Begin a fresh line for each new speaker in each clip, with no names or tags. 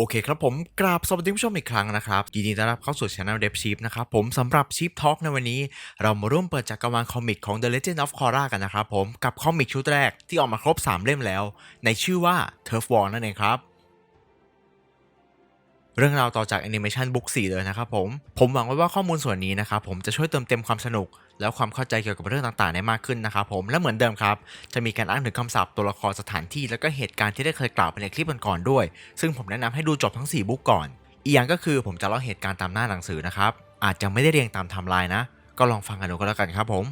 โอเคครับผมกราบสวัสดีผู้ชมอีกครั้งนะครับยินดีต้อนรับเข้าสู่ช anel Dev Sheep นะครับผมสำหรับ Sheep Talk ในวันนี้ เรามาร่วมเปิดจักรวาลคอมิกของ The Legend of Korra กันนะครับผมกับคอมิกชุดแรกที่ออกมาครบ 3 เล่มแล้ว ในชื่อว่า Turf War นั่นเองครับเรื่องราวต่อจากแอนิเมชันบุ๊ก4เลยนะครับผม ผมหวังไว้ว่าข้อมูลส่วนนี้นะครับผมจะช่วยเติมเต็มความสนุก แล้วความเข้าใจเกี่ยวกับเรื่องต่างๆได้มากขึ้นนะครับผมและเหมือนเดิมครับ จะมีการอ้างถึงคำศัพท์ตัวละครสถานที่ แล้วก็เหตุการณ์ที่ได้เคยกล่าวไปในคลิปก่อนๆด้วย ซึ่งผมแนะนำให้ดูจบทั้ง 4 บุ๊กก่อน อีกอย่างก็คือผมจะเล่าเหตุการณ์ตามหน้าหนังสือนะครับอาจจะไม่ได้เรียงตามไทม์ไลน์นะ ก็ลองฟังกันดูก็แล้วกันครับผม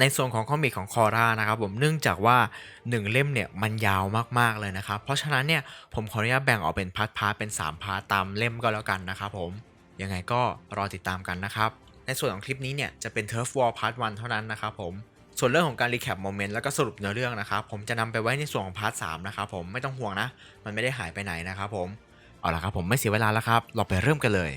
ในส่วนของคอมิกของคอร่านะครับผมเนื่องจากว่า 1 เล่มเนี่ยมันยาวมากๆเลยนะครับ เพราะฉะนั้นเนี่ยผมขออนุญาตแบ่งออกเป็นพาร์ทพาร์ทเป็น 3 พาร์ทตามเล่มก็แล้วกันนะครับผมยังไงก็รอติดตามกันนะครับ ในส่วนของคลิปนี้เนี่ยจะเป็น Turf War Part 1 เท่านั้นนะครับผมส่วนเรื่องของการรีแคปโมเมนต์แล้วก็สรุปเนื้อเรื่องนะครับผมจะนำไปไว้ในส่วนของพาร์ท3นะครับผมไม่ต้องห่วงนะ มันไม่ได้หายไปไหนนะครับผม เอาละครับผมไม่เสียเวลาแล้วครับ เราไปเริ่มกันเลย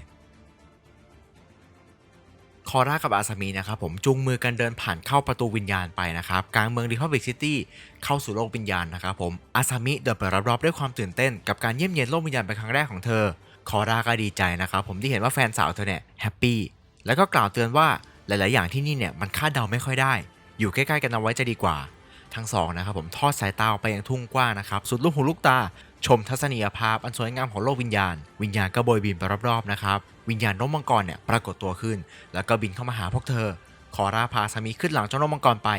คอร่ากับอาซามินะครับผมจูงมือกันเดินผ่านเข้าประตูวิญญาณไปนะครับกลางเมืองริพับลิกซิตี้เข้าสู่โลกวิญญาณนะครับผมอาซามิเดินไปรอบๆด้วยความตื่นเต้น กับการเยี่ยมเยียนโลกวิญญาณเป็นครั้งแรกของเธอ คอร่าก็ดีใจนะครับผมที่เห็นว่าแฟนสาวเธอเนี่ยแฮปปี้ แล้วก็กล่าวเตือนว่าหลาย ๆ อย่างที่นี่เนี่ยมันคาดเดาไม่ค่อยได้ อยู่ใกล้ ๆ กันเอาไว้จะดีกว่า ทั้งสองนะครับผมทอดสายตาไปยังทุ่งกว้างนะครับสุดลูกหูลูกตา ชมทัศนียภาพอันสวยงามของโลกวิญญาณ วิญญาณก็โบยบินไปรอบ ๆ นะครับ วิญญาณนกมังกรเนี่ยปรากฏตัวขึ้น แล้วก็บินเข้ามาหาพวกเธอคอราพาสามีขึ้นหลังเจ้านกมังกรไป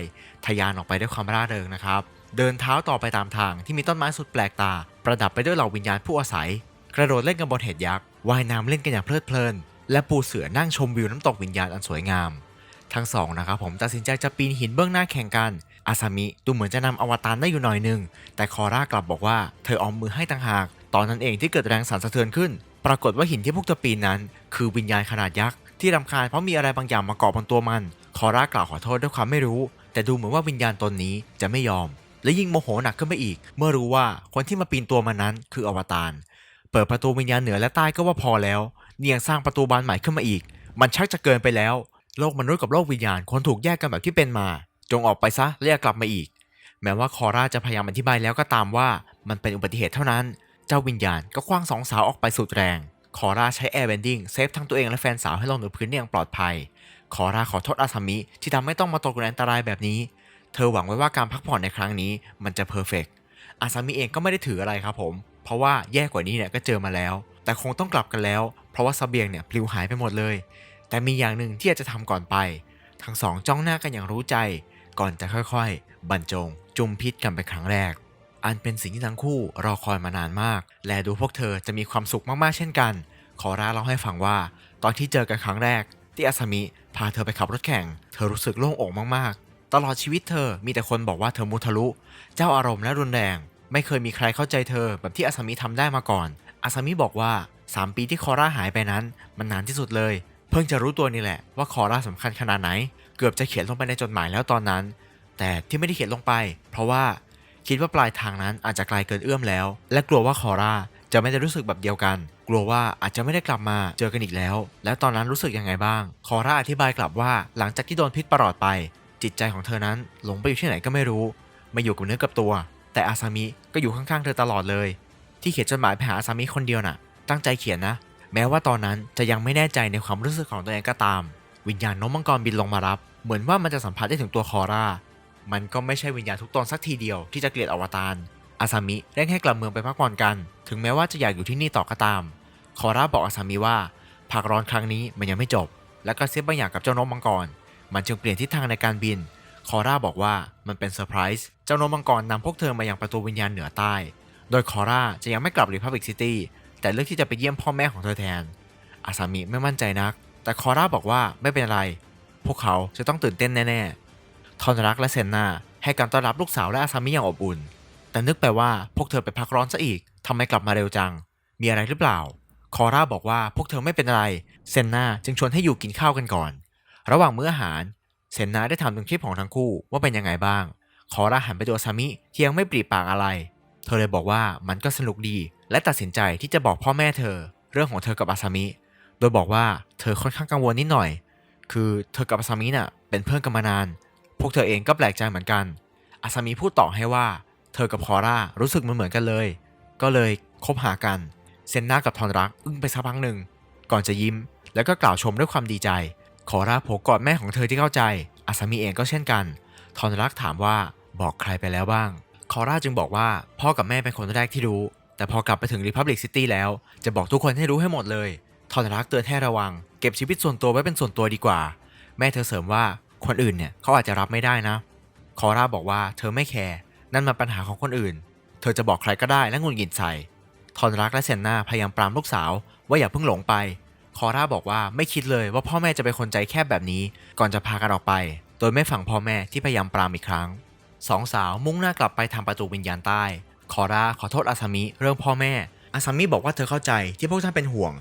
ทะยานออกไปด้วยความร่าเริงนะครับ เดินเท้าต่อไปตามทางที่มีต้นไม้สุดแปลกตา ประดับไปด้วยเหล่าวิญญาณผู้อาศัย กระโดดเล่นกันบนเห็ดยักษ์ว่ายน้ำเล่นกันอย่างเพลิดเพลิน และปูเสือนั่งชมวิวน้ำตกวิญญาณอันสวยงาม ทั้งสองนะครับผมตัดสินใจจะปีนหินเบื้องหน้าแข่งกัน อาซามิดูเหมือนจะนำอวตารได้อยู่หน่อยหนึง แต่คอร่ากลับบอกว่าเธอออมมือให้ต่างหาก ตอนนั้นเองที่เกิดแรงสั่นสะเทือนขึ้น ปรากฏว่าหินที่พวกเธอปีนนั้น คือวิญญาณขนาดยักษ์ที่รำคาญเพราะมีอะไรบางอย่างมาเกาะบนตัวมัน คอร่ากล่าวขอโทษด้วยความไม่รู้ แต่ดูเหมือนว่าวิญญาณตนนี้จะไม่ยอม และยิ่งโมโหหนักขึ้นไปอีก เมื่อรู้ว่าคนที่มาปีนตัวมันนั้นคืออวตาร เปิดประตูวิญญาณเหนือและใต้ก็ว่าพอแล้ว นี่ยังสร้างประตูบานใหม่ขึ้นมาอีก มันชักจะเกินไปแล้ว โลกมนุษย์กับโลกวิญญาณควรถูกแยกกันแบบที่เป็นมา จงออกไปซะและอย่ากลับมาอีก แม้ว่าคอร่าจะพยายามอธิบายแล้วก็ตามว่ามันเป็นอุบัติเหตุเท่านั้น เจ้าวิญญาณก็คว้างสองสาวออกไปสุดแรง คอร่าใช้แอร์เบนดิ้งเซฟทั้งตัวเองและแฟนสาวให้ลงเหนือพื้นได้อย่างปลอดภัย คอร่าขอโทษอาซามิที่ทำให้ต้องมาตกอยู่ในอันตรายแบบนี้ เธอหวังไว้ว่าการพักผ่อนในครั้งนี้มันจะเพอร์เฟกอาซามิเองก็ไม่ได้ถืออะไรครับผม เพราะว่าแย่กว่านี้เนี่ยก็เจอมาแล้ว แต่คงต้องกลับกันแล้ว ราะว่าเสบียงเนี่ยปลิวหายไปหมดเลย แต่มีอย่างหนึ่งที่อยากจะทำก่อนไป ทั้งสองจ้องหน้ากันอย่างรู้ใจ ก่อนจะค่อยๆ บรรจง จุมพิษกันเป็นครั้งแรก อันเป็นสิ่งที่ทั้งคู่รอคอยมานานมาก และดูพวกเธอจะมีความสุขมากๆเช่นกัน ขอร่าเล่าให้ฟังว่า ตอนที่เจอกันครั้งแรก ที่อาซามิพาเธอไปขับรถแข่ง เธอรู้สึกโล่งอกมากๆ ตลอดชีวิตเธอมีแต่คนบอกว่าเธอมุทะลุ เจ้าอารมณ์และรุนแรง ไม่เคยมีใครเข้าใจเธอแบบที่อาซามิทำได้มาก่อนอาซามิบอกว่า 3 ปีที่คอร่าหายไปนั้น มันนานที่สุดเลย เพิ่งจะรู้ตัวนี่แหละว่าคอร่าสำคัญขนาดไหน เกือบจะเขียนลงไปในจดหมายแล้วตอนนั้น แต่ที่ไม่ได้เขียนลงไป เพราะว่าคิดว่าปลายทางนั้นอาจจะไกลเกินเอื้อมแล้ว และกลัวว่าคอร่าจะไม่ได้รู้สึกแบบเดียวกัน กลัวว่าอาจจะไม่ได้กลับมาเจอกันอีกแล้ว แล้วตอนนั้นรู้สึกยังไงบ้าง คอร่าอธิบายกลับว่าหลังจากที่โดนพิษประหลอดไป จิตใจของเธอนั้นหลงไปอยู่ที่ไหนก็ไม่รู้ ไม่อยู่กับเนื้อกับตัว แต่อาซามิก็อยู่ข้างๆเธอตลอดเลย ที่เขียนจดหมายไปหาอาซามิคนเดียวน่ะ ตั้งใจเขียนนะ แม้ว่าตอนนั้นจะยังไม่แน่ใจในความรู้สึกของตัวเองก็ตาม วิญญาณนกมังกรบินลงมารับ เหมือนว่ามันจะสัมผัสได้ถึงตัวคอร่า มันก็ไม่ใช่วิญญาณทุกตนสักทีเดียวที่จะเกลียดอวตารอาซามิเร่งให้กลับเมืองไปพักผ่อนกัน ถึงแม้ว่าจะอยากอยู่ที่นี่ต่อก็ตาม คอร่าบอกอาซามิว่าพักร้อนครั้งนี้มันยังไม่จบ และก็เซฟบางอย่างกับเจ้านกมังกร มันจึงเปลี่ยนทิศทางในการบิน คอร่าบอกว่ามันเป็นเซอร์ไพรส์ เจ้านกมังกรนำพวกเธอมาอยังประตูวิญญาณเหนือใต้ โดยคอร่าจะยังไม่กลับริพับลิกซิตี้ แต่เลือกที่จะไปเยี่ยมพ่อแม่ของเธอแทน อาซามิไม่มั่นใจนัก แต่คอร่าบอกว่าไม่เป็นไร พวกเขาจะต้องตื่นเต้นแน่ๆทอนรักและเซนนาให้การต้อนรับลูกสาวและอาซามิอย่างอบอุ่น แต่นึกไปว่าพวกเธอไปพักร้อนซะอีกทำไมกลับมาเร็วจัง มีอะไรหรือเปล่า คอร่าบอกว่าพวกเธอไม่เป็นอะไร เซนนาจึงชวนให้อยู่กินข้าวกันก่อน ระหว่างมื้ออาหาร เซนนาได้ถามถึงคลิปของทั้งคู่ว่าเป็นยังไงบ้าง คอร่าหันไปดูอาซามิที่ยังไม่ปรีปากอะไร เธอเลยบอกว่ามันก็สนุกดี และตัดสินใจที่จะบอกพ่อแม่เธอ เรื่องของเธอกับอาซามิ โดยบอกว่าเธอค่อนข้างกังวลนิดหน่อย คือเธอกับอาซามิน่ะเป็นเพื่อนกันมานาน พวกเธอเองก็แปลกใจเหมือนกัน อาซามิพูดต่อให้ว่า เธอกับคอร่ารู้สึกเหมือนเหมือนกันเลย ก็เลยคบหากัน เซนนากับทอนรักอึ้งไปสักพักหนึ่ง ก่อนจะยิ้ม แล้วก็กล่าวชมด้วยความดีใจขอร่าโผกอดแม่ของเธอที่เข้าใจ อาสามีเองก็เช่นกัน ทอนรักถามว่าบอกใครไปแล้วบ้าง คอร่าจึงบอกว่าพ่อกับแม่เป็นคนแรกที่รู้ แต่พอกลับไปถึง Republic City แล้ว จะบอกทุกคนให้รู้ให้หมดเลยทอนรักเตือนให้ระวัง เก็บชีวิตส่วนตัวไว้เป็นส่วนตัวดีกว่า แม่เธอเสริมว่าคนอื่นเนี่ยเขาอาจจะรับไม่ได้นะ คอร่าบอกว่าเธอไม่แคร์นั่นมันปัญหาของคนอื่น เธอจะบอกใครก็ได้และงุนหงิดใส่ทอนรักและเซนนาพยายามปรามลูกสาว ว่าอย่าเพิ่งหลงไป คอร่าบอกว่าไม่คิดเลยว่าพ่อแม่จะเป็นคนใจแคบแบบนี้ ก่อนจะพากันออกไป โดยไม่ฟังพ่อแม่ที่พยายามปรามอีกครั้งสองสาวมุ่งหน้ากลับไปทางประตูวิญญาณใต้ คอราขอโทษอาซามิเรื่องพ่อแม่ อาซามิบอกว่าเธอเข้าใจที่พวกท่านเป็นห่วง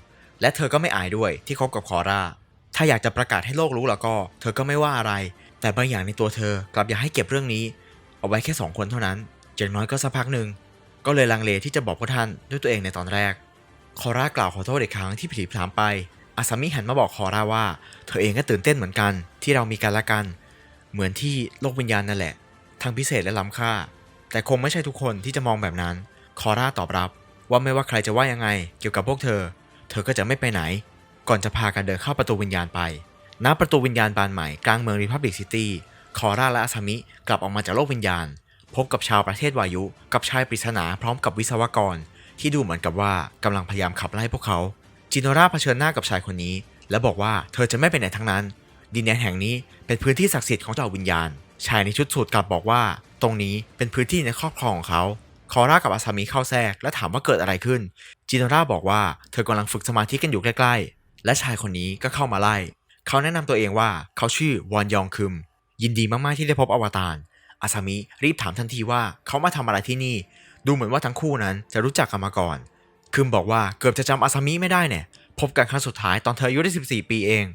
และเธอก็ไม่อายด้วยที่คบกับคอราถ้าอยากจะประกาศให้โลกรู้แล้วก็ เธอก็ไม่ว่าอะไร แต่บางอย่างในตัวเธอกลับอยากให้เก็บเรื่องนี้ เอาไว้แค่สองคนเท่านั้นอย่างน้อยก็สักพักหนึ่งก็เลยลังเลที่จะบอกพวกท่านด้วยตัวเองในตอนแรก คอร่ากล่าวขอโทษอีกครั้งที่ผลีผลามไป อาซามิหันมาบอกคอร่าว่า เธอเองก็ตื่นเต้นเหมือนกัน ที่เรามีกันละกัน เหมือนที่โลกวิญญาณนั่นแหละ ทั้งพิเศษและล้ำค่า แต่คงไม่ใช่ทุกคนที่จะมองแบบนั้น คอร่าตอบรับว่าไม่ว่าใครจะว่ายังไง เกี่ยวกับพวกเธอ เธอก็จะไม่ไปไหน ก่อนจะพากันเดินเข้าประตูวิญญาณไปณประตูวิญญาณบานใหม่กลางเมืองริพับลิกซิตี้ คอร่าและอาซามิกลับออกมาจากโลกวิญญาณ พบกับชาวประเทศวายุ กับชายปริศนาพร้อมกับวิศวกร ที่ดูเหมือนกับว่ากำลังพยายามขับไล่พวกเขา จิโนราเผชิญหน้ากับชายคนนี้ และบอกว่าเธอจะไม่ไปไหนทั้งนั้น ดินแดนแห่งนี้เป็นพื้นที่ศักดิ์สิทธิ์ของเหล่าวิญญาณ ชายในชุดสูทกลับบอกว่า ตรงนี้เป็นพื้นที่ในครอบครองของเขาคอร่ากับอาซามิเข้าแทรกและถามว่าเกิดอะไรขึ้น จิโนราบอกว่าเธอกำลังฝึกสมาธิกันอยู่ใกล้ๆ และชายคนนี้ก็เข้ามาไล่ เขาแนะนำตัวเองว่าเขาชื่อวอนยองคึม ยินดีมากๆที่ได้พบอวตารอาซามิรีบถามทันทีว่าเขามาทำอะไรที่นี่ ดูเหมือนว่าทั้งคู่นั้นจะรู้จักกันมาก่อน คึมบอกว่าเกือบจะจำอาซามิไม่ได้เนี่ย พบกันครั้งสุดท้ายตอนเธออายุได้14 ปีเอง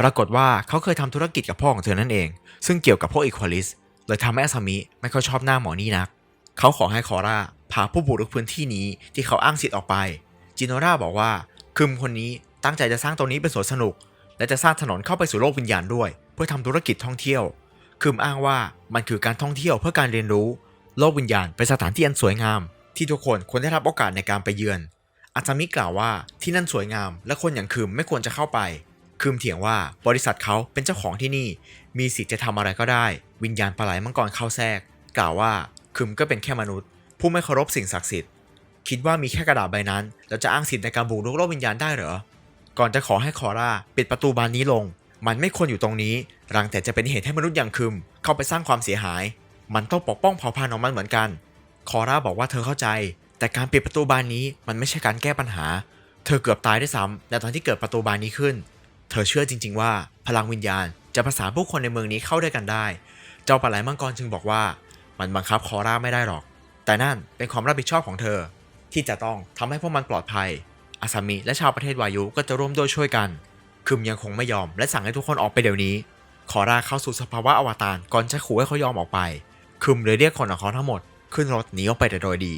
ปรากฏว่าเขาเคยทำธุรกิจกับพ่อของเธอนั่นเอง ซึ่งเกี่ยวกับพวกอีควอลิสเลยทำให้อาซามิไม่ค่อยชอบหน้าหมอนี่นัก เขาขอให้คอร่าพาผู้บุกรุกพื้นที่นี้ที่เขาอ้างสิทธิ์ออกไป จิโนราบอกว่าคึมคนนี้ตั้งใจจะสร้างตรงนี้เป็นสวนสนุก และจะสร้างถนนเข้าไปสู่โลกวิญญาณด้วย เพื่อทำธุรกิจท่องเที่ยว คึมอ้างว่ามันคือการท่องเที่ยวเพื่อการเรียนรู้ โลกวิญญาณเป็นสถานที่อันสวยงาม ที่ทุกคนควรได้รับโอกาสในการไปเยือนอาจามิกล่าวว่าที่นั่นสวยงาม และคนอย่างคึมไม่ควรจะเข้าไป คึมเถียงว่าบริษัทเขาเป็นเจ้าของที่นี่ มีสิทธิ์จะทำอะไรก็ได้ วิญญาณปลาไหลมังกรเข้าแทรก กล่าวว่าคึมก็เป็นแค่มนุษย์ ผู้ไม่เคารพสิ่งศักดิ์สิทธิ์ คิดว่ามีแค่กระดาษใบนั้นแล้วจะอ้างสิทธิ์ในการบุกรุกโลกวิญญาณได้เหรอ ก่อนจะขอให้คอร่าปิดประตูบานนี้ลง มันไม่ควรอยู่ตรงนี้ รังแต่จะเป็นเหตุให้มนุษย์อย่างคึมเข้าไปสร้างความเสียหาย มันต้องปกป้องเผ่าพันธุ์ของมันเหมือนกัน คอร่าบอกว่าเธอเข้าใจ แต่การปิดประตูบานนี้มันไม่ใช่การแก้ปัญหา เธอเกือบตายด้วยซ้ำในตอนที่เกิดประตูบานนี้ขึ้น เธอเชื่อจริง ๆ ว่าพลังวิญญาณจะประสานผู้คนในเมืองนี้เข้าด้วยกันได้ เจ้าปลาไหลมังกรจึงบอกว่า มันบังคับคอร่าไม่ได้หรอก แต่นั่นเป็นความรับผิดชอบของเธอ ที่จะต้องทำให้พวกมันปลอดภัย อาซามิและชาวประเทศวายุก็จะร่วมด้วยช่วยกัน คึมยังคงไม่ยอมและสั่งให้ทุกคนออกไปเดี๋ยวนี้ขอร่าเข้าสู่สภาวะอวตารก่อนจะขู่ให้เขายอมออกไป คึมเลยเรียกคนของเขาทั้งหมดขึ้นรถหนีออกไปแต่โดยดี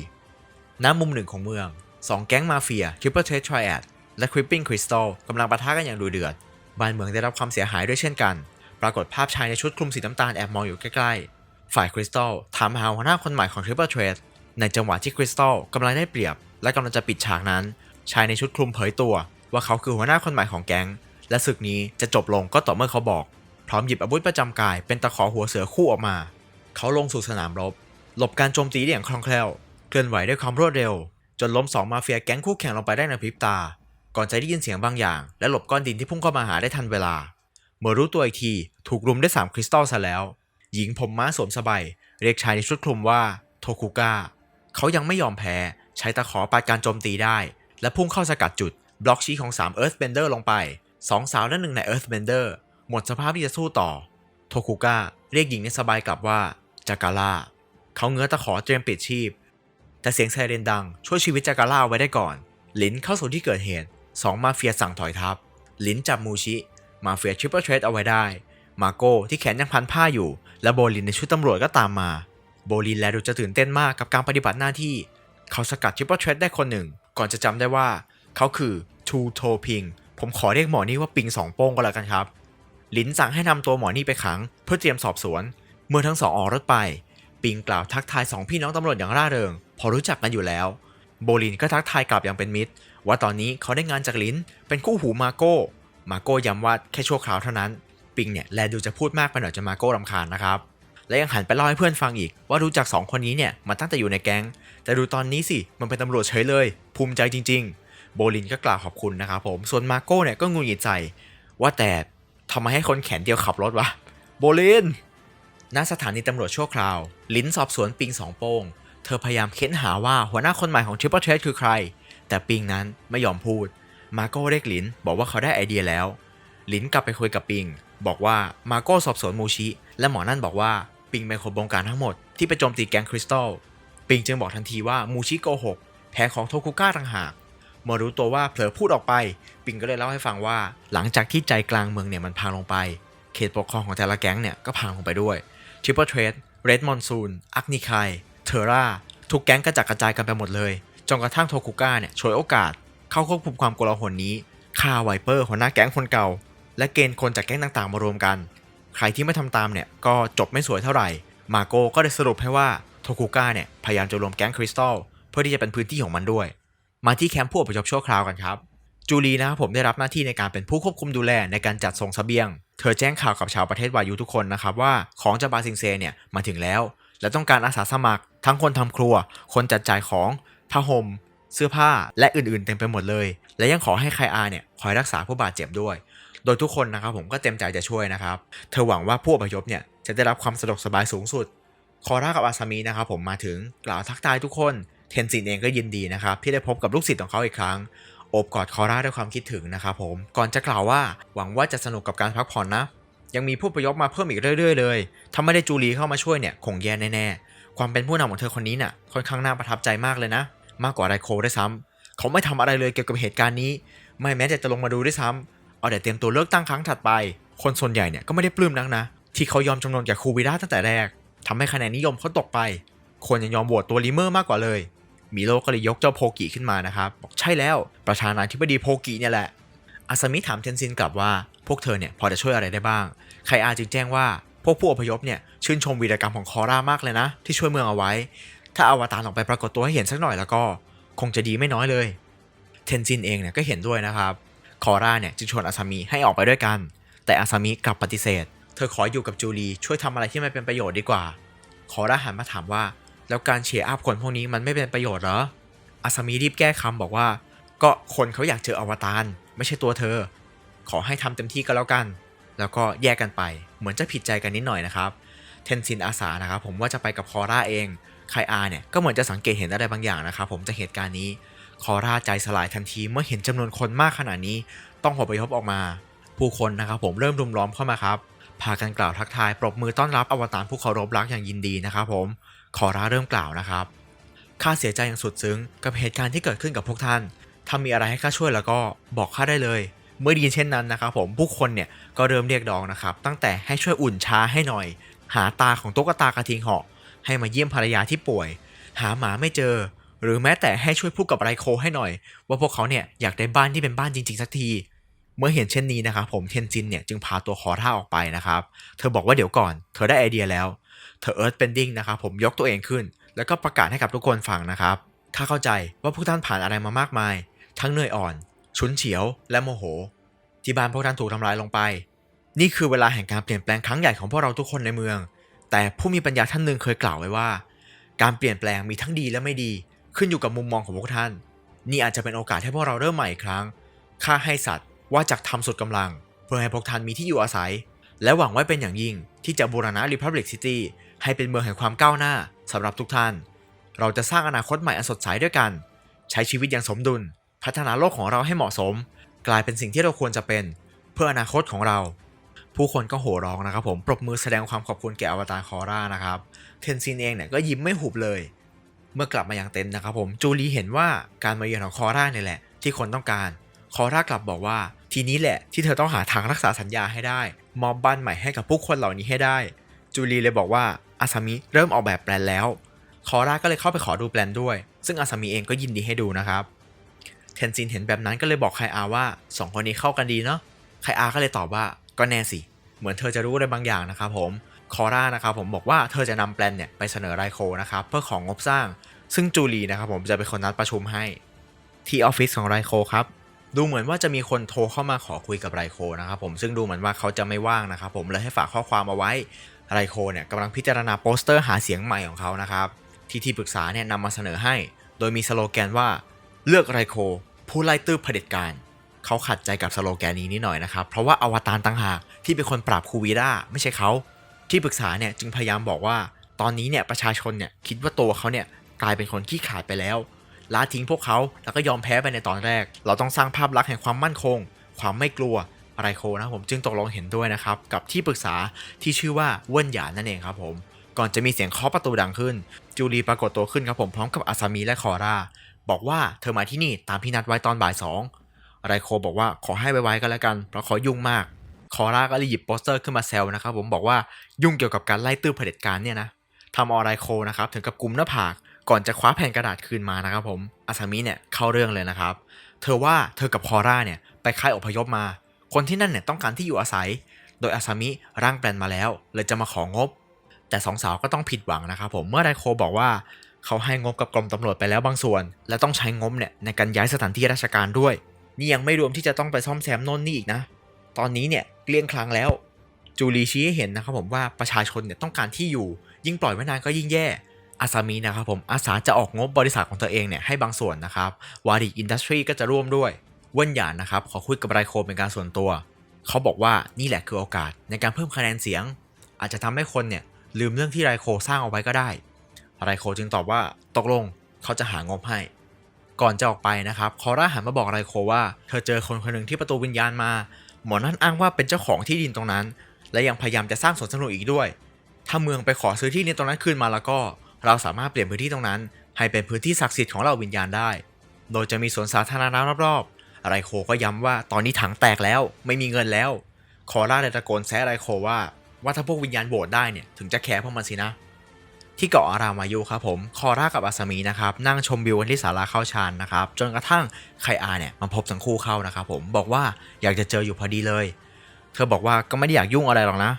ณมุมหนึ่งของเมืองสองแก๊งมาเฟีย Triple Threat Triad แและ Creeping Crystal กำลังปะทะกันอย่างดุเดือด บ้านเมืองได้รับความเสียหายด้วยเช่นกัน ปรากฏภาพชายในชุดคลุมสีน้ำตาลแอบมองอยู่ใกล้ๆ ฝ่ายคริสตัลถามหาหัวหน้าคนใหม่ของ Triple Threat ในจังหวะที่คริสตัลกำลังได้เปรียบ และกำลังจะปิดฉากนั้น ชายในชุดคลุมเผยตัว ว่าเขาคือหัวหน้าคนใหม่ของแก๊ง และศึกนี้จะจบลงก็ต่อเมื่อเขาบอก พร้อมหยิบอาวุธประจำกายเป็นตะขอหัวเสือคู่ออกมา เขาลงสู่สนามรบ หลบการโจมตีได้อย่างคล่องแคล่ว เคลื่อนไหวด้วยความรวดเร็ว จนล้มสองมาเฟียแก๊งคู่แข่งลงไปได้ในพริบตา ก่อนจะได้ยินเสียงบางอย่าง และหลบก้อนดินที่พุ่งเข้ามาหาได้ทันเวลา เมื่อรู้ตัวอีกทีถูกรุมด้วยสามคริสตัลซะแล้ว หญิงผมม้าสวมสบายเรียกชายในชุดคลุมว่าโทคุก้าเขายังไม่ยอมแพ้ใช้ตะขอปัดการโจมตีได้ และพุ่งเข้าสกัดจุด บล็อกชี้ของ3 Earthbender ลงไปสองสาวและหนึ่งใน Earthbender หมดสภาพที่จะสู้ต่อ โทคุก้าเรียกหญิงในสบายกลับว่าจาการ่าเขาเงื้อตะขอเตรียมปิดชีพ แต่เสียงไซเรนดังช่วยชีวิตจาการ่าเอาไว้ได้ก่อน ลินเข้าสู่ที่เกิดเหตุ สองมาเฟียสั่งถอยทับลินจับมูชิ มาเฟียทริปเปิลเทรดเอาไว้ได้ มาโก้ที่แขนยังพันผ้าอยู่ และโบลินในชุดตำรวจก็ตามมา โบลินแลดูจะตื่นเต้นมากกับการปฏิบัติหน้าที่ เขาสกัดทริปเปิลเทรดได้คนหนึ่ง ก่อนจะจำได้ว่า เขาคือทูโทพิง ผมขอเรียกหมอนี่ว่าปิงสองโป้งก็แล้วกันครับ ลินสั่งให้นำตัวหมอนี่ไปขัง เพื่อเตรียมสอบสวน เมื่อทั้งสองออกรถไป ปิงกล่าวทักทายสองพี่น้องตำรวจอย่างร่าเริง พอรู้จักกันอยู่แล้ว โบลินก็ทักทายกลับอย่างเป็นมิตร ว่าตอนนี้เขาได้งานจากลินเป็นคู่หูมาโก้มาโก้ย้ำว่าแค่ชั่วคราวเท่านั้น ปิงเนี่ยแลดูจะพูดมากไปหน่อยจนมาโก้รำคาญนะครับ และยังหันไปเล่าให้เพื่อนฟังอีก ว่ารู้จักสองคนนี้เนี่ยมาตั้งแต่อยู่ในแก๊ง แต่ดูตอนนี้สิมันเป็นตำรวจเฉยเลย ภูมิใจจริง ๆ โบลินก็กล่าวขอบคุณนะครับผมส่วนมาโก้เนี่ยก็งุนหงิดใจ ว่าแต่ทำไมให้คนแขนเดียวขับรถวะโบลินณสถานีตำรวจชั่วคราว ลิ้นสอบสวนปิงสองโป้งเธอพยายามเค้นหาว่าหัวหน้าคนใหม่ของทริปเปิลเทรคือใคร แต่ปิงนั้นไม่ยอมพูด มาโก้เรียกหลินบอกว่าเขาได้ไอเดียแล้ว หลินกลับไปคุยกับปิง บอกว่ามาโก้สอบสวนมูชิ และหมอนั่นบอกว่าปิงเป็นคนบงการทั้งหมดที่ไปโจมตีแก๊งคริสตัล ปิงจึงบอกทันทีว่ามูชิโกหกแผนของโทคุก้าต่างหากเมื่อรู้ตัวว่าเผลอพูดออกไป ปิงก็เลยเล่าให้ฟังว่า หลังจากที่ใจกลางเมืองเนี่ยมันพังลงไป เขตปกครองของแต่ละแก๊งเนี่ยก็พังลงไปด้วยทริปเปิลเทรดเรดมอนซูนอักนิคายเทอร่าทุกแก๊งกระจัดกระจายกันไปหมดเลย จนกระทั่งโทคุก้าเนี่ยฉวยโอกาสเข้าควบคุมความโกลาหลนี้ฆ่าไวเปอร์หัวหน้าแก๊งคนเก่า และเกณฑ์คนจากแก๊งต่างๆ มารวมกัน ใครที่ไม่ทำตามเนี่ยก็จบไม่สวยเท่าไหร่ มาโกก็ได้สรุปให้ว่าโทคุก้าเนี่ยพยายามจะรวมแก๊งคริสตัลเพื่อที่จะเป็นพื้นที่ของมันด้วย มาที่แคมป์ผู้อพยพชั่วคราวกันครับจูลีนะครับผมได้รับหน้าที่ในการเป็นผู้ควบคุมดูแลในการจัดส่งเสบียง เธอแจ้งข่าวกับชาวประเทศวายุทุกคนนะครับว่าของจากบาซิงเซเนี่ยมาถึงแล้ว และต้องการอาสาสมัคร ทั้งคนทำครัว คนจัดจ่ายของ ผ้าห่มเสื้อผ้าและอื่นๆ เต็มไปหมดเลย และยังขอให้ไคอาเนี่ยคอยรักษาผู้บาดเจ็บด้วย โดยทุกคนนะครับผมก็เต็มใจจะช่วยนะครับ เธอหวังว่าผู้อพยพเนี่ยจะได้รับความสะดวกสบายสูงสุด คอร่ากับอาซามินะครับผมมาถึงกล่าวทักทายทุกคน เทนซินเองก็ยินดีนะครับที่ได้พบกับลูกศิษย์ของเขาอีกครั้ง โอบกอดคอร่าด้วยความคิดถึงนะครับผม ก่อนจะกล่าวว่าหวังว่าจะสนุกกับการพักผ่อนนะ ยังมีผู้อพยพมาเพิ่มอีกเรื่อย ๆ เลย ถ้าไม่ได้จูลีเข้ามาช่วยเนี่ยคงแย่แน่ๆ ความเป็นผู้นำของเธอคนนี้น่ะค่อนข้างน่าประทับใจมากเลยนะ มากกว่าไรโคได้ซ้ำเขาไม่ทำอะไรเลยเกี่ยวกับเหตุการณ์นี้ ไม่แม้แต่จะลงมาดูด้วยซ้ำเอาแต่เตรียมตัวเลือกตั้งครั้งถัดไป คนส่วนใหญ่เนี่ยก็ไม่ได้ปลื้มนักนะ ที่เขายอมจำนนแก่คูวิด้าตั้งแต่แรกทำให้คะแนนนิยมเขาตกไป คนยังยอมโหวตตัวลิเมอร์มากกว่าเลย มิโลก็เลยยกเจ้าโพกิขึ้นมานะครับ บอกใช่แล้วประธานาธิบดีโพกิเนี่ยแหละอาซามิถามเทนซินกลับว่าพวกเธอเนี่ยพอจะช่วยอะไรได้บ้าง ไคอาจึงแจ้งว่าพวกผู้อพยพเนี่ยชื่นชมวีรกรรมของคอร่ามากเลยนะ ที่ช่วยเมืองเอาไว้ ถ้าอวตารออกไปปรากฏตัวให้เห็นสักหน่อยแล้วก็คงจะดีไม่น้อยเลย เทนซินเองเนี่ยก็เห็นด้วยนะครับ คอร่าเนี่ยจึงชวนอาซามิให้ออกไปด้วยกัน แต่อาซามิกลับปฏิเสธ เธอขออยู่กับจูลีช่วยทำอะไรที่มันเป็นประโยชน์ดีกว่า คอร่าหันมาถามว่า แล้วการเชียร์อัพคนพวกนี้มันไม่เป็นประโยชน์เหรอ อาซามิรีบแก้คำบอกว่า ก็คนเขาอยากเจออวตารไม่ใช่ตัวเธอ ขอให้ทำเต็มที่ก็แล้วกัน แล้วก็แยกกันไป เหมือนจะผิดใจกันนิดหน่อยนะครับ เทนซินอาสานะครับผมว่าจะไปกับคอร่าเอง ไคอาเนี่ยก็เหมือนจะสังเกตเห็นอะไรบางอย่างนะครับผมจากเหตุการณ์นี้ คอร่าใจสลายทันทีเมื่อเห็นจำนวนคนมากขนาดนี้ ต้องอพยพออกมา ผู้คนนะครับผมเริ่มรุมล้อมเข้ามาครับพากันกล่าวทักทายปรบมือต้อนรับอวตารผู้เคารพรักอย่างยินดีนะครับผมคอร่าเริ่มกล่าวนะครับข้าเสียใจอย่างสุดซึ้งกับเหตุการณ์ที่เกิดขึ้นกับพวกท่าน ถ้ามีอะไรให้ข้าช่วยแล้วก็บอกข้าได้เลย เมื่อดีนเช่นนั้นนะครับผมผู้คนเนี่ยก็เริ่มเรียกร้องนะครับ ตั้งแต่ให้ช่วยอุ่นชาให้หน่อย หาตาของตุ๊กตากระทิงเหาะ ให้มาเยี่ยมภรรยาที่ป่วย หาหมาไม่เจอ หรือแม้แต่ให้ช่วยพูดกับไรโคให้หน่อย ว่าพวกเขาเนี่ยอยากได้บ้านที่เป็นบ้านจริงๆสักที เมื่อเห็นเช่นนี้นะครับผมเทนจินเนี่ยจึงพาตัวคอร่าออกไปนะครับ เธอบอกว่าเดี๋ยวก่อน เธอได้ไอเดียแล้ว เธอเอิร์ธเบนดิ้งนะครับผมยกตัวเองขึ้น แล้วก็ประกาศให้กับทุกคนฟังนะครับข้าเข้าใจว่าพวกท่านผ่านอะไรมามากมาย ทั้งเหนื่อยอ่อน ชุนเฉียว และโมโห ที่บ้านพวกท่านถูกทำลายลงไป นี่คือเวลาแห่งการเปลี่ยนแปลงครั้งใหญ่ของพวกเราทุกคนในเมือง แต่ผู้มีปัญญาท่านหนึ่งเคยกล่าวไว้ว่า การเปลี่ยนแปลงมีทั้งดีและไม่ดี ขึ้นอยู่กับมุมมองของพวกท่าน นี่อาจจะเป็นโอกาสให้พวกเราเริ่มใหม่อีกครั้งข้าให้สัตว์ว่าจากทำสุดกำลัง เพื่อให้พวกท่านมีที่อยู่อาศัย และหวังไว้เป็นอย่างยิ่งที่จะบูรณะ Republic City ให้เป็นเมืองแห่งความก้าวหน้าสำหรับทุกท่าน เราจะสร้างอนาคตใหม่อันสดใสด้วยกัน ใช้ชีวิตอย่างสมดุล พัฒนาโลกของเราให้เหมาะสม กลายเป็นสิ่งที่เราควรจะเป็น เพื่ออนาคตของเรา ผู้คนก็โห่ร้องนะครับผมปรบมือแสดงความขอบคุณแก่อวตารคอร่านะครับเทนซินเองเนี่ยก็ยิ้มไม่หุบเลย เมื่อกลับมาอย่างเต็นนะครับผมจูลีเห็นว่าการมาเยือนของคอร่าเนี่ยแหละที่คนต้องการคอร่ากลับบอกว่า ทีนี้แหละที่เธอต้องหาทางรักษาสัญญาให้ได้ มอบบ้านใหม่ให้กับผู้คนเหล่านี้ให้ได้ จูลีเลยบอกว่าอาซามิเริ่มออกแบบแปลนแล้ว คอร่าก็เลยเข้าไปขอดูแปลนด้วย ซึ่งอาซามิเองก็ยินดีให้ดูนะครับเทนซินเห็นแบบนั้นก็เลยบอกไคอาว่าสองคนนี้เข้ากันดีเนาะไคอาก็เลยตอบว่า ก็แน่สิ เหมือนเธอจะรู้อะไรบางอย่างนะครับผมคอร่านะครับผมบอกว่าเธอจะนำแปลนเนี่ยไปเสนอไรโคนะครับเพื่อของงบสร้าง ซึ่งจูลีนะครับผมจะเป็นคนนัดประชุมให้ ที่ออฟฟิศของไรโคครับดูเหมือนว่าจะมีคนโทรเข้ามาขอคุยกับไรโคนะครับผมซึ่งดูเหมือนว่าเขาจะไม่ว่างนะครับผมเลยให้ฝากข้อความเอาไว้ไรโคเนี่ยกำลังพิจารณาโปสเตอร์หาเสียงใหม่ของเขานะครับที่ที่ปรึกษาเนี่ยนำมาเสนอให้ โดยมีสโลแกนว่า เลือกไรโคผู้ไล่ตื้อเผด็จการ เขาขัดใจกับสโลแกนนี้นิดหน่อยนะครับ เพราะว่าอวตารต่างหากที่เป็นคนปราบคูวีด้าไม่ใช่เขาที่ปรึกษาเนี่ยจึงพยายามบอกว่า ตอนนี้เนี่ยประชาชนเนี่ยคิดว่าตัวเขาเนี่ยกลายเป็นคนขี้ขาดไปแล้วละทิ้งพวกเขาแล้วก็ยอมแพ้ไปในตอนแรก เราต้องสร้างภาพลักษณ์แห่งความมั่นคง ความไม่กลัวอะไรโคนะผมจึงตกลงเห็นด้วยนะครับกับที่ปรึกษาที่ชื่อว่าเว่นหยานนั่นเองครับผม ก่อนจะมีเสียงเคาะประตูดังขึ้น จูลีปรากฏตัวขึ้นครับผมพร้อมกับอาซามิและคอราบอกว่าเธอมาที่นี่ตามที่นัดไว้ตอนบ่ายสอง ไรโคบอกว่าขอให้ไว้ๆกันแล้วกันเพราะเขายุ่งมาก คอร่าก็เลยหยิบโปสเตอร์ขึ้นมาแซวนะครับผมบอกว่ายุ่งเกี่ยวกับการไล่ตื้อเผด็จการเนี่ยนะทำเอไรโคนะครับถึงกับกุมหน้าผากก่อนจะคว้าแผ่นกระดาษคืนมานะครับผมอาซามิเนี่ยเข้าเรื่องเลยนะครับ เธอว่าเธอกับคอร่าเนี่ยไปค่ายอพยพมา คนที่นั่นเนี่ยต้องการที่อยู่อาศัย โดยอาซามิร่างแปลนมาแล้วเลยจะมาของบ แต่สองสาวก็ต้องผิดหวังนะครับผมเมื่อไรโคบอกว่าเขาให้งบกับกรมตำรวจไปแล้วบางส่วน และต้องใช้งบเนี่ยในการย้ายสถานที่ราชการด้วย นี่ยังไม่รวมที่จะต้องไปซ่อมแซมโน่นนี่อีกนะ ตอนนี้เนี่ยเกลี้ยงคลังแล้ว จูลีชี้ให้เห็นนะครับผมว่าประชาชนเนี่ยต้องการที่อยู่ ยิ่งปล่อยไว้นานก็ยิ่งแย่อาซามินะครับผมอาสาจะออกงบบริษัทของตัวเองเนี่ยให้บางส่วนนะครับวาริอินดัสทรีก็จะร่วมด้วยเว่นหยานนะครับขอคุยกับไรโคเป็นการส่วนตัว เขาบอกว่านี่แหละคือโอกาสในการเพิ่มคะแนนเสียง อาจจะทำให้คนเนี่ยลืมเรื่องที่ไรโคสร้างเอาไว้ก็ได้ไรโคจึงตอบว่าตกลงเขาจะหางบให้ ก่อนจะออกไปนะครับคอร่าหันมาบอกไรโคว่า เธอเจอคนคนหนึ่งที่ประตูวิญญาณมา หมอนั่นอ้างว่าเป็นเจ้าของที่ดินตรงนั้น และยังพยายามจะสร้างสวนสนุกอีกด้วย ถ้าเมืองไปขอซื้อที่ดินตรงนั้นคืนมาแล้วก็ เราสามารถเปลี่ยนพื้นที่ตรงนั้น ให้เป็นพื้นที่ศักดิ์สิทธิ์ของเราวิญญาณได้ โดยจะมีสวนสาธารณะรอบๆไรโคก็ย้ำว่าตอนนี้ถังแตกแล้วไม่มีเงินแล้วคอร่าเลยตะโกนแซะไรโคว่าว่าถ้าพวกวิญญาณโหวตได้เนี่ยถึงจะแคร์พวกมันสินะ ที่เกาะอารามายุครับผมคอร่ากับอาซามีนะครับนั่งชมวิวกันที่ศาลาเข้าชานนะครับจนกระทั่งไคอาเนี่ยมาพบทั้งคู่เข้านะครับผมบอกว่าอยากจะเจออยู่พอดีเลย เธอบอกว่าก็ไม่ได้อยากยุ่งอะไรหรอกนะ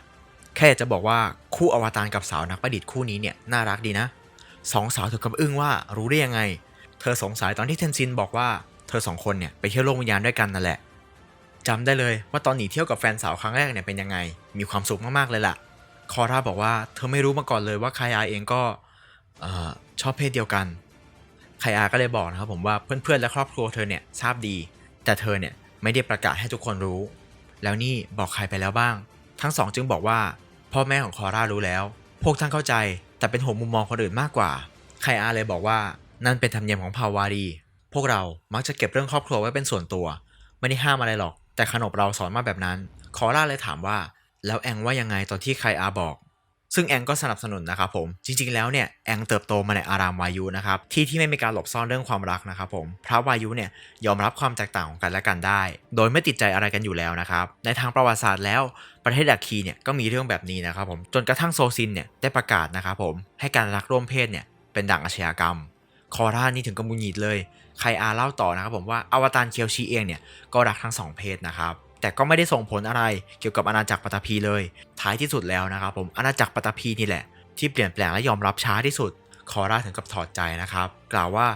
แค่จะบอกว่าคู่อวตารกับสาวนักประดิษฐ์คู่นี้เนี่ยน่ารักดีนะสองสาวถึงกับอึ้งว่ารู้ได้ยังไง เธอสงสัยตอนที่เทนซินบอกว่าเธอสองคนเนี่ยไปเที่ยวโลกวิญญาณด้วยกันนั่นแหละจำได้เลยว่าตอนหนีเที่ยวกับแฟนสาวครั้งแรกเนี่ยเป็นยังไง มีความสุขมากๆเลยล่ะ คอร่าบอกว่าเธอไม่รู้มาก่อนเลยว่าไคอาเองก็อชอบเพศเดียวกันไคอาก็เลยบอกนะครับผมว่าเพื่อนๆและครอบครัวเธอเนี่ยทราบดี แต่เธอเนี่ยไม่ได้ประกาศให้ทุกคนรู้ แล้วนี่บอกใครไปแล้วบ้าง ทั้งสองจึงบอกว่าพ่อแม่ของคอร่ารู้แล้ว พวกท่านเข้าใจ แต่เป็นห่วงมุมมองคนอื่นมากกว่าไคอาเลยบอกว่านั่นเป็นธรรมเนียมของเผ่าวารี พวกเรามักจะเก็บเรื่องครอบครัวไว้เป็นส่วนตัว ไม่ได้ห้ามอะไรหรอก แต่ขนบเราสอนมาแบบนั้น คอร่าเลยถามว่า แล้วแองว่ายังไงตอนที่ไคอาบอก ซึ่งแองก็สนับสนุนนะครับผม จริงๆแล้วเนี่ยแองเติบโตมาในอารามวายุนะครับที่ที่ไม่มีการหลบซ่อนเรื่องความรักนะครับผมพระวายุเนี่ยยอมรับความแตกต่างของกันและกันได้ โดยไม่ติดใจอะไรกันอยู่แล้วนะครับในทางประวัติศาสตร์แล้วประเทศดักคีเนี่ยก็มีเรื่องแบบนี้นะครับผมจนกระทั่งโซซินเนี่ยได้ประกาศนะครับผมให้การรักร่วมเพศเนี่ยเป็นดั่งอาชญากรรมคอร่านี่ถึงกับมุนหงิดเลย ไคอาเล่าต่อนะครับผมว่าอวตารเคียวชีเองเนี่ยก็รักทั้งสองเพศนะครับ แต่ก็ไม่ได้ส่งผลอะไรเกี่ยวกับอาณาจักรปัตตภีเลย ท้ายที่สุดแล้วนะครับผมอาณาจักรปัตตภีนี่แหละ ที่เปลี่ยนแปลงและยอมรับช้าที่สุด คอร่าถึงกับถอดใจนะครับ กล่าวว่า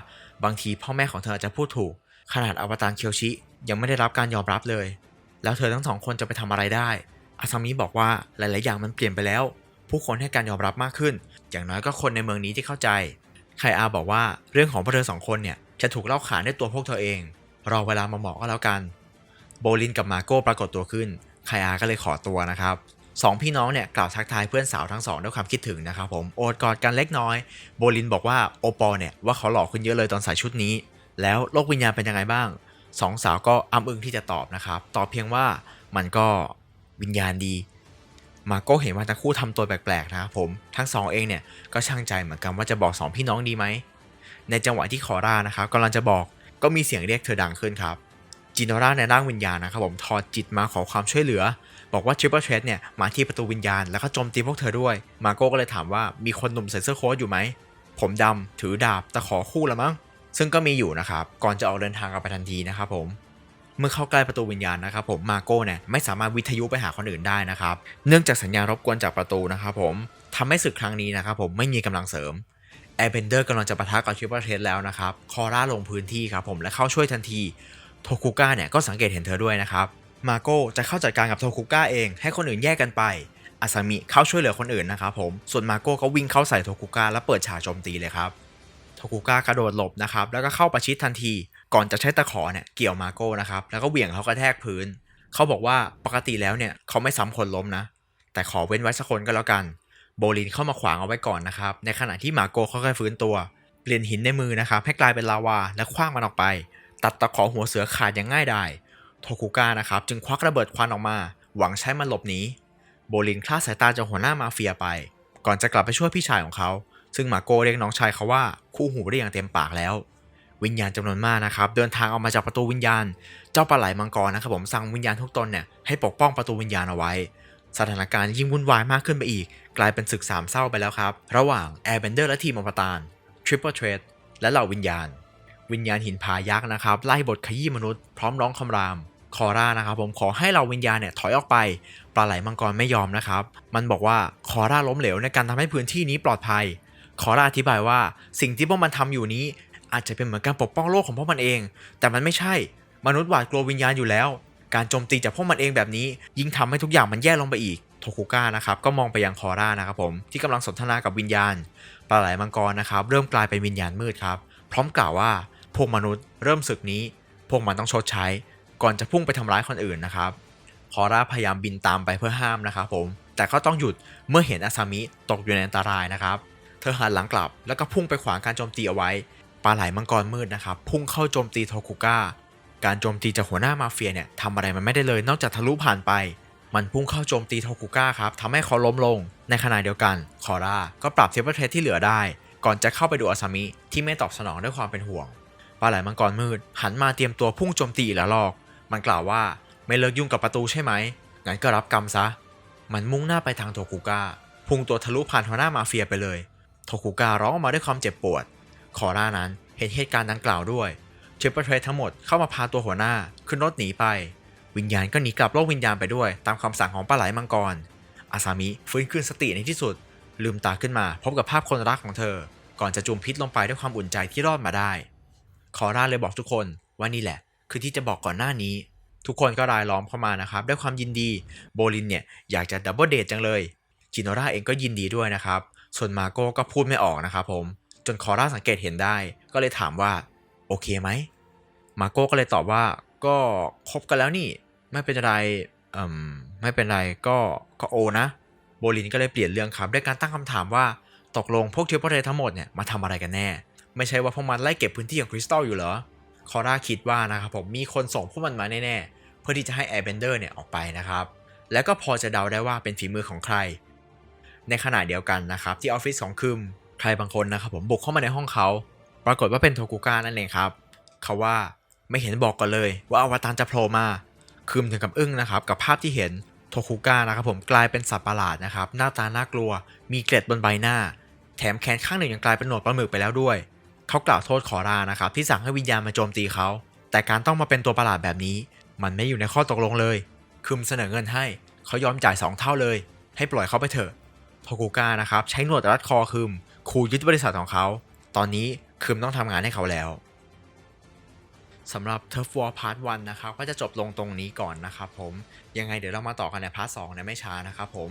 บางทีพ่อแม่ของเธออาจจะพูดถูก ขนาดอวตารเคียวชิ ยังไม่ได้รับการยอมรับเลย แล้วเธอทั้งสองคนจะไปทำอะไรได้อาซามิบอกว่าหลาย ๆ อย่างมันเปลี่ยนไปแล้ว ผู้คนให้การยอมรับมากขึ้น อย่างน้อยก็คนในเมืองนี้ที่เข้าใจไคอาบอกว่าเรื่องของพวกเธอสองคนเนี่ยจะถูกเล่าขานด้วยตัวพวกเธอเอง รอเวลามาเหมาะก็แล้วกัน โบลินกับมาโก้ปรากฏตัวขึ้นไคอาก็เลยขอตัวนะครับสองพี่น้องเนี่ยกล่าวทักทายเพื่อนสาวทั้งสองด้วยความคิดถึงนะครับผมโอดกอดกันเล็กน้อย โบลินบอกว่าโอปอลเนี่ยว่าเขาหล่อขึ้นเยอะเลยตอนใส่ชุดนี้ แล้วโลกวิญญาณเป็นยังไงบ้างสองสาวก็อ้ำอึ้งที่จะตอบนะครับ ตอบเพียงว่ามันก็วิญญาณดี มาโก้เห็นว่าทั้งคู่ทำตัวแปลกๆนะครับผมทั้งสองเองเนี่ยก็ช่างใจเหมือนกันว่าจะบอกสองพี่น้องดีไหมในจังหวะที่คอร่านะครับกำลังจะบอกก็มีเสียงเรียกเธอดังขึ้นครับ จินโนราในร่างวิญญาณนะครับผมถอดจิตมาขอความช่วยเหลือ บอกว่าทริปเปิลเทรดเนี่ยมาที่ประตูวิญญาณแล้วก็โจมตีพวกเธอด้วย มาโก้ก็เลยถามว่ามีคนหนุ่มใส่เสื้อโค้ทอยู่ไหม ผมดำถือดาบตะขอคู่ละมั้ง ซึ่งก็มีอยู่นะครับ ก่อนจะออกเดินทางกันไปทันทีนะครับผมเมื่อเข้าใกล้ประตูวิญญาณนะครับผมมาโก้เนี่ยไม่สามารถวิทยุไปหาคนอื่นได้นะครับ เนื่องจากสัญญาณรบกวนจากประตูนะครับผมทำให้ศึกครั้งนี้นะครับผมไม่มีกำลังเสริมแแอร์เบนเดอร์กำลังจะปะทะกับทริปเปิลเทสแล้วนะครับ คอร่าลงพื้นที่ครับผมและเข้าช่วยทันที โทคุก้าเนี่ยก็สังเกตเห็นเธอด้วยนะครับ มาโก้จะเข้าจัดการกับโทคุก้าเอง ให้คนอื่นแยกกันไป อาซามิเข้าช่วยเหลือคนอื่นนะครับผม ส่วนมาโก้ก็วิ่งเข้าใส่โทคุก้าและเปิดฉากโจมตีเลยครับ โทคุก้ากระโดดหลบนะครับ แล้วก็เข้าประชิดทันที ก่อนจะใช้ตะขอเนี่ยเกี่ยวมาโก้นะครับ แล้วก็เหวี่ยงเขากระแทกพื้น เขาบอกว่าปกติแล้วเนี่ยเขาไม่ซ้ำคนล้มนะ แต่ขอเว้นไว้สักคนก็แล้วกัน โบลินเข้ามาขวางเอาไว้ก่อนนะครับ ในขณะที่มาโก้ค่อยๆฟื้นตัว เปลี่ยนหินในมือนะครับให้กลายเป็นลาวา และคว้างมันออกไป ตัดตะขอหัวเสือขาดอย่างง่ายดายโทคุก้านะครับจึงควักระเบิดควันออกมา หวังใช้มันหลบหนีโบลินคลาดสายตาจากหัวหน้ามาเฟียไป ก่อนจะกลับไปช่วยพี่ชายของเขา ซึ่งมาโกเรียกน้องชายเขาว่าคู่หูได้อย่างเต็มปากแล้ว วิญญาณจำนวนมากนะครับ เดินทางออกมาจากประตูวิญญาณ เจ้าปลาไหลมังกรนะครับผมสั่งวิญญาณทุกตนเนี่ยให้ปกป้องประตูวิญญาณเอาไว้ สถานการณ์ยิ่งวุ่นวายมากขึ้นไปอีก กลายเป็นศึกสามเศร้าไปแล้วครับ ระหว่าง Airbender และทีมอวตาร Triple Threat และเหล่าวิญญาณ วิญญาณหินผายักษ์นะครับไล่บทขยี้มนุษย์พร้อมร้องคำรามคอร่านะครับผมขอให้เราวิญญาณเนี่ยถอยออกไปปลาไหลมังกรไม่ยอมนะครับ มันบอกว่าคอร่าล้มเหลวในการทำให้พื้นที่นี้ปลอดภัย คอร่าอธิบายว่าสิ่งที่พวกมันทำอยู่นี้ อาจจะเป็นเหมือนการปกป้องโลกของพวกมันเอง แต่มันไม่ใช่ มนุษย์หวาดกลัววิญญาณอยู่แล้ว การโจมตีจากพวกมันเองแบบนี้ ยิ่งทำให้ทุกอย่างมันแย่ลงไปอีกโทคุก้านะครับก็มองไปยังคอร่านะครับผมที่กำลังสนทนากับวิญญาณปลาไหลมังกรนะครับเริ่มกลายเป็นวิญญาณมืดครับพร้อมกล่าวว่า พวกมนุษย์เริ่มศึกนี้ พวกมันต้องชดใช้ ก่อนจะพุ่งไปทำร้ายคนอื่นนะครับคอร่าพยายามบินตามไปเพื่อห้ามนะครับผม แต่ก็ต้องหยุดเมื่อเห็นอาซามิตกอยู่ในอันตรายนะครับ เธอหันหลังกลับแล้วก็พุ่งไปขวางการโจมตีเอาไว้ ปลาไหลมังกรมืดนะครับ พุ่งเข้าโจมตีโทคุก้า การโจมตีจากหัวหน้ามาเฟียเนี่ยทำอะไรมันไม่ได้เลย นอกจากทะลุผ่านไป มันพุ่งเข้าโจมตีโทคุก้าครับทำให้เขาล้มลง ในขณะเดียวกัน คอร่าก็ปรับเทปเปอร์เทสที่เหลือได้ ก่อนจะเข้าไปดูอาซามิที่ไม่ตอบสนองด้วยความเป็นห่วง ปลาไหลมังกรมืด หันมาเตรียมตัวพุ่งโจมตีอีกแล้วลอก มันกล่าวว่าไม่เลิกยุ่งกับประตูใช่ไหมงั้นก็รับกรรมซะ มันมุ่งหน้าไปทางโทคุก้าพุ่งตัวทะลุผ่านหัวหน้ามาเฟียไปเลย โทคุก้าร้องออกมาด้วยความเจ็บปวด คอร่านั้นเห็นเหตุการณ์ดังกล่าวด้วยเชปเปอร์เทรทั้งหมดเข้ามาพาตัวหัวหน้าขึ้นรถหนีไป วิญญาณก็หนีกลับโลกวิญญาณไปด้วย ตามคำสั่งของปลาไหลมังกร อาซามิฟื้นคืนสติในที่สุด ลืมตาขึ้นมาพบกับภาพคนรักของเธอ ก่อนจะจุมพิษลงไปด้วยความอุ่นใจที่รอดมาได้ คอร่าเลยบอกทุกคนว่านี่แหละ คือที่จะบอกก่อนหน้านี้ ทุกคนก็รายล้อมเข้ามานะครับ ด้วยความยินดีโบลินเนี่ยอยากจะดับเบิลเดทจังเลยจิโนราเองก็ยินดีด้วยนะครับ ส่วนมาโก้ก็พูดไม่ออกนะครับผม จนคอร่าสังเกตเห็นได้ ก็เลยถามว่า โอเคไหมมาโก้ก็เลยตอบว่าก็คบกันแล้วนี่ ไม่เป็นไรอืมไม่เป็นไรก็ก็โอนะ โบลินก็เลยเปลี่ยนเรื่องครับด้วยการตั้งคำถามว่าตกลงพวกเทปเปอร์เททั้งหมดเนี่ยมาทำอะไรกันแน่ ไม่ใช่ว่าพวกมันไล่เก็บพื้นที่ของคริสตัลอยู่เหรอ คอร่าคิดว่านะครับผมมีคนส่งพวกมันมาแน่ๆ เพื่อที่จะให้แอร์เบนเดอร์เนี่ยออกไปนะครับ แล้วก็พอจะเดาได้ว่าเป็นฝีมือของใคร ในขณะเดียวกันนะครับที่ออฟฟิศของคึมใครบางคนนะครับผมบุกเข้ามาในห้องเขา ปรากฏว่าเป็นโทกุก้านั่นเองครับเขาว่าไม่เห็นบอกกันเลยว่าอวตารจะโผล่มาคึมถึงกับอึ้งนะครับกับภาพที่เห็นโทคุก้านะครับผมกลายเป็นสัตว์ประหลาดนะครับหน้าตาน่ากลัว มีเกล็ดบนใบหน้า แถมแขนข้างหนึ่งยังกลายเป็นหนวดปลาหมึกไปแล้วด้วย เขากล่าวโทษขอรานะครับที่สั่งให้วิญญาณมาโจมตีเขา แต่การต้องมาเป็นตัวประหลาดแบบนี้ มันไม่อยู่ในข้อตกลงเลยคึมเสนอเงินให้เขายอมจ่าย 2 เท่าเลย ให้ปล่อยเขาไปเถอะโทกุก้านะครับใช้หนวดรัดคอคึมขู่ยึดบริษัทของเขา ตอนนี้คึมต้องทำงานให้เขาแล้วสำหรับ Turf War Part 1นะครับก็จะจบลงตรงนี้ก่อนนะครับผมยังไงเดี๋ยวเรามาต่อกันในพาร์ท2ในไม่ช้านะครับผม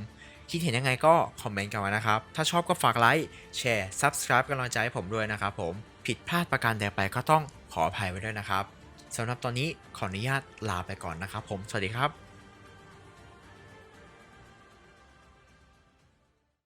คิดเห็นยังไงก็คอมเมนต์กันมานะครับ ถ้าชอบก็ฝากไลค์แชร์ Subscribe กำลังใจให้ผมด้วยนะครับผม ผิดพลาดประการใดไปก็ต้องขออภัยไว้ด้วยนะครับสำหรับตอนนี้ขออนุญาตลาไปก่อนนะครับผม สวัสดีครับ